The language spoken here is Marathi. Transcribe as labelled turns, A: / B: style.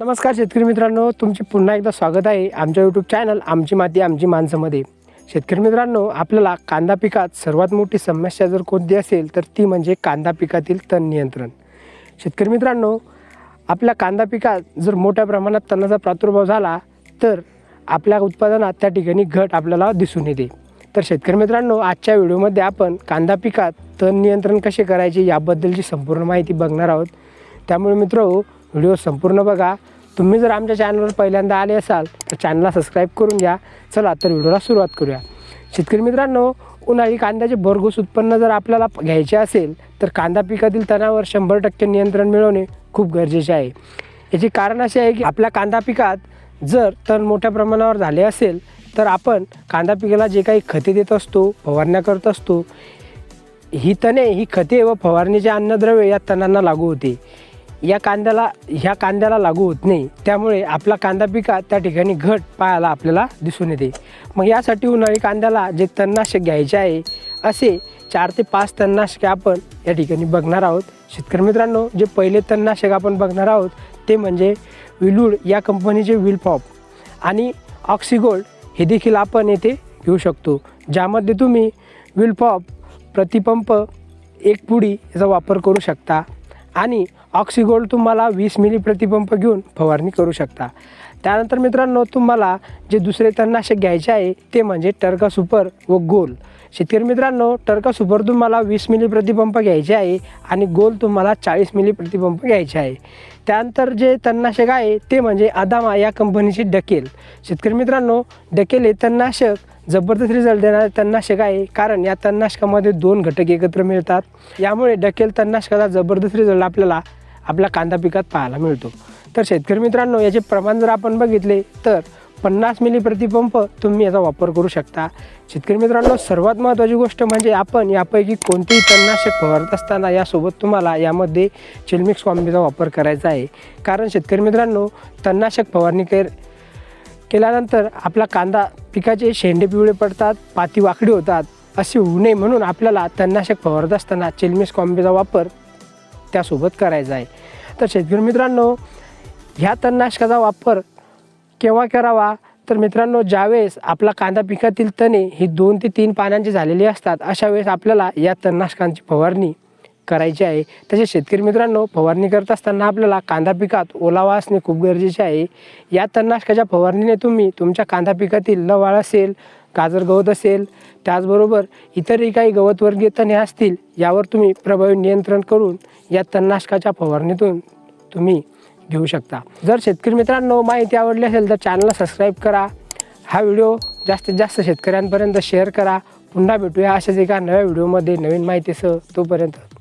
A: नमस्कार शेतकरी मित्रांनो तुमचे पुन्हा एकदा स्वागत आहे आमच्या यूट्यूब चॅनल आमची माती आमची माणसामध्ये. शेतकरी मित्रांनो आपल्याला कांदा पिकात सर्वात मोठी समस्या जर कोणती असेल तर ती म्हणजे कांदा पिकातील तण नियंत्रण. शेतकरी मित्रांनो आपल्या कांदा पिकात जर मोठ्या प्रमाणात तणाचा प्रादुर्भाव झाला तर आपल्या उत्पादनात त्या ठिकाणी घट आपल्याला दिसून येते. तर शेतकरी मित्रांनो आजच्या व्हिडिओमध्ये आपण कांदा पिकात तण नियंत्रण कसे करायचे याबद्दलची संपूर्ण माहिती बघणार आहोत. त्यामुळे मित्र व्हिडिओ संपूर्ण बघा. तुम्ही जर आमच्या चॅनलवर पहिल्यांदा आले असाल तर चॅनलला सबस्क्राईब करून घ्या. चला तर व्हिडिओला सुरुवात करूया. शेतकरी मित्रांनो उन्हाळी कांद्याचे भरघोस उत्पन्न जर आपल्याला घ्यायचे असेल तर कांदा पिकातील तणावर शंभर टक्के नियंत्रण मिळवणे खूप गरजेचे आहे. याचे कारण असे आहे की आपल्या कांदा पिकात जर तण मोठ्या प्रमाणावर झाले असेल तर आपण कांदा पिकाला जे काही खते देत असतो फवारण्या करत असतो ही तणे ही खते व फवारणीचे अन्नद्रव्य या तणांना लागू होते. या कांद्याला ह्या कांद्याला लागू होत नाही. त्यामुळे आपला कांदा पिका त्या ठिकाणी घट पाहायला आपल्याला दिसून येते. मग यासाठी उन्हाळी कांद्याला जे तणनाशक घ्यायचे आहे असे चार ते पाच तणनाशके आपण या ठिकाणी बघणार आहोत. शेतकरी मित्रांनो जे पहिले तणनाशक आपण बघणार आहोत ते म्हणजे विलूड या कंपनीचे विलपॉप आणि ऑक्सिगोल्ड हे देखील आपण येथे घेऊ शकतो. ज्यामध्ये तुम्ही विलपॉप प्रतिपंप एक पुडी याचा वापर करू शकता. आणि ऑक्सिगोल्ड तुम्हाला वीस मिली प्रतिपंप घेऊन फवारणी करू शकता. त्यानंतर मित्रांनो तुम्हाला जे दुसरे तणनाशक घ्यायचे आहे ते म्हणजे टर्का सुपर व गोल. शेतकरी मित्रांनो टर्का सुपर तुम्हाला वीस मिली प्रतिपंप घ्यायचे आहे आणि गोल तुम्हाला चाळीस मिली प्रतिपंप घ्यायचे आहे. त्यानंतर जे तणनाशक आहे ते म्हणजे अदामा या कंपनीचे डकेल. शेतकरी मित्रांनो डकेल हे तणनाशक जबरदस्त रिझल्ट देणारे तणनाशक आहे. कारण या तणनाशकामध्ये दोन घटक एकत्र मिळतात. यामुळे डकेल तणनाशकाचा जबरदस्त रिझल्ट आपल्याला आपल्या कांदा पिकात पाहायला मिळतो. तर शेतकरी मित्रांनो याचे प्रमाण जर आपण बघितले तर पन्नास मिली प्रतिपंप तुम्ही याचा वापर करू शकता. शेतकरी मित्रांनो सर्वात महत्त्वाची गोष्ट म्हणजे आपण यापैकी कोणतेही तणनाशक फवारत असताना यासोबत तुम्हाला यामध्ये चिलमिक्स कॉम्बीचा वापर करायचा आहे. कारण शेतकरी मित्रांनो तणनाशक फवारणी कर केल्यानंतर आपला कांदा पिकाचे शेंडे पिवळे पडतात पाती वाकडी होतात असे होऊ नये म्हणून आपल्याला तणनाशक फवारत असताना चिलमिक्स कॉम्बेचा वापर त्यासोबत करायचा आहे. तर शेतकरी मित्रांनो ह्या तणनाशकाचा वापर केव्हा करावा? तर मित्रांनो ज्यावेळेस आपला कांदा पिकातील तणे ही दोन ते तीन पानांची झालेली असतात अशा वेळेस आपल्याला या तणनाशकांची फवारणी करायची आहे. तसेच शेतकरी मित्रांनो फवारणी करत असताना आपल्याला कांदा पिकात ओलावा असणे खूप गरजेचे आहे. या तणनाशकाच्या फवारणीने तुम्ही तुमच्या कांदा पिकातील लवाळ असेल गाजर गवत असेल त्याचबरोबर इतरही काही गवतवर्गीय तणे असतील यावर तुम्ही प्रभावी नियंत्रण करून या तणनाशकाच्या फवारणीतून तुम्ही घेऊ शकता. जर शेतकरी मित्रांनो माहिती आवडली असेल तर चॅनलला सबस्क्राईब करा. हा व्हिडिओ जास्तीत जास्त शेतकऱ्यांपर्यंत शेअर करा. पुन्हा भेटूया अशाच एका नव्या व्हिडिओमध्ये नवीन माहितीसह. तोपर्यंत